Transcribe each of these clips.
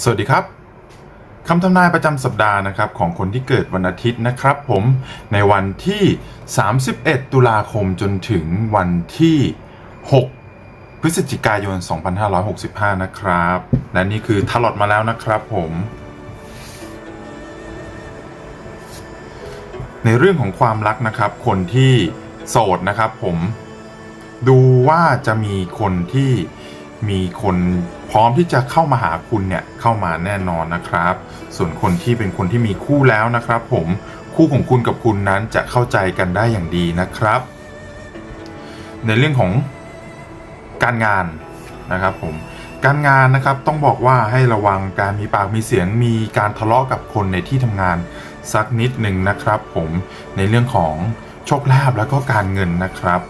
สวัสดีครับคำทำนายประจำสัปดาห์นะครับของคนที่เกิดวันอาทิตย์นะครับ ผมในวันที่ 31 ตุลาคมจนถึงวันที่ 6 พฤศจิกายน 2565 นะครับ และนี่คือทลอดมาแล้วนะครับผม ในเรื่องของความรักนะครับ คนที่โสดนะครับผมดูว่าจะมีคนที่มีคน พร้อมที่จะเข้ามาหาคุณเนี่ยเข้ามาแน่นอนนะครับ ส่วนคนที่เป็นคนที่มีคู่แล้วนะครับ ผมคู่ของคุณกับคุณนั้นจะเข้าใจกันได้อย่างดีนะครับ ในเรื่องของการงานนะครับผมการงานนะครับต้องบอกว่าให้ระวังการมีปากมีเสียงมีการทะเลาะกับคนในที่ทำงานสักนิดหนึ่งนะครับ ผมในเรื่องของโชคลาภแล้วก็การเงินนะครับ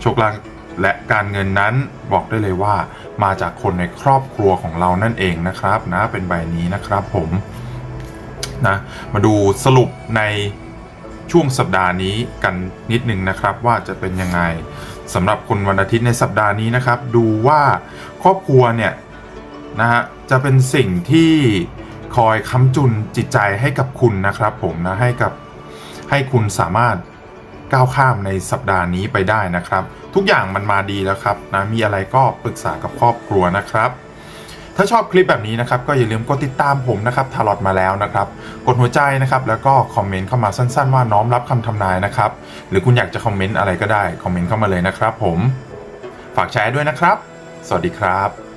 โชคลาภ และการเงินนั้นบอกได้เลยว่า มาจากคนในครอบครัวของเรานั่นเองนะครับนะเป็นใบนี้นะครับผมนะมาดูสรุปในช่วงสัปดาห์นี้กันนิดนึงนะครับว่าจะเป็นยังไงสำหรับคนวันอาทิตย์ในสัปดาห์นี้นะครับ ดูว่าครอบครัวเนี่ยนะฮะจะเป็นสิ่งที่คอยค้ำจุนจิตใจให้กับคุณนะครับผมนะให้กับให้คุณสามารถ ก้าวข้ามในสัปดาห์นี้ไปได้นะครับ ทุกอย่างมันมาดีแล้วครับนะมีอะไรก็ปรึกษากับครอบครัวนะครับ ถ้าชอบคลิปแบบนี้นะครับ ก็อย่าลืมกดติดตามผมนะครับทารอดมาแล้วนะครับ กดหัวใจนะครับแล้วก็คอมเมนต์เข้ามาสั้นๆ ว่าน้อมรับคำทำนายนะครับ หรือคุณอยากจะคอมเมนต์อะไรก็ได้คอมเมนต์เข้ามาเลยนะครับ ผมฝากแชร์ด้วยนะครับ สวัสดีครับ